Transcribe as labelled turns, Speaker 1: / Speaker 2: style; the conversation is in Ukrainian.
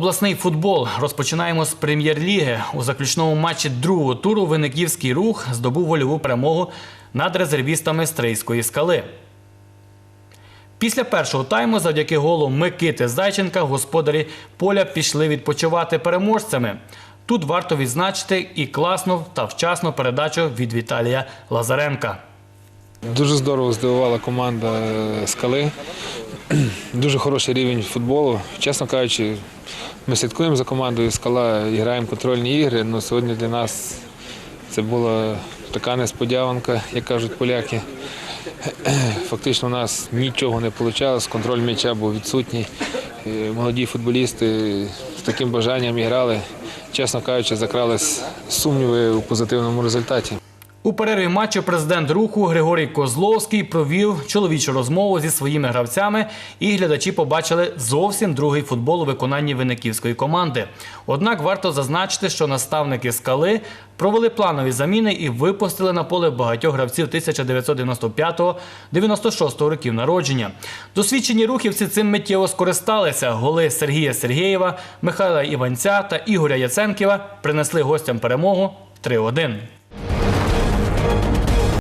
Speaker 1: обласний футбол. Розпочинаємо з прем'єр-ліги. У заключному матчі другого туру Винниківський рух здобув вольову перемогу над резервістами Стрийської скали. Після першого тайму, завдяки голу Микити Зайченка, господарі поля пішли відпочивати переможцями. Тут варто відзначити і класну та вчасну передачу від Віталія Лазаренка.
Speaker 2: Дуже здорово здивувала команда е, скали. Дуже хороший рівень футболу. Чесно кажучи, ми слідкуємо за командою скала граємо контрольні ігри. але сьогодні для нас це була така несподіванка, як кажуть поляки. Фактично у нас нічого не вийшло, контроль м'яча був відсутній. Е, Молоді футболісти з таким бажанням грали. Чесно кажучи, закрались сумніви у позитивному результаті.
Speaker 1: У перерві матчу президент руху Григорій Козловський провів чоловічу розмову зі своїми гравцями, і глядачі побачили зовсім другий футбол у виконанні виниківської команди. Однак варто зазначити, що наставники скали провели планові заміни і випустили на поле багатьох гравців 1995-96 років народження. Досвідчені рухівці цим миттєво скористалися. Голи Сергія Сергєєва, Михайла Іванця та Ігоря Яценківа принесли гостям перемогу 3-1.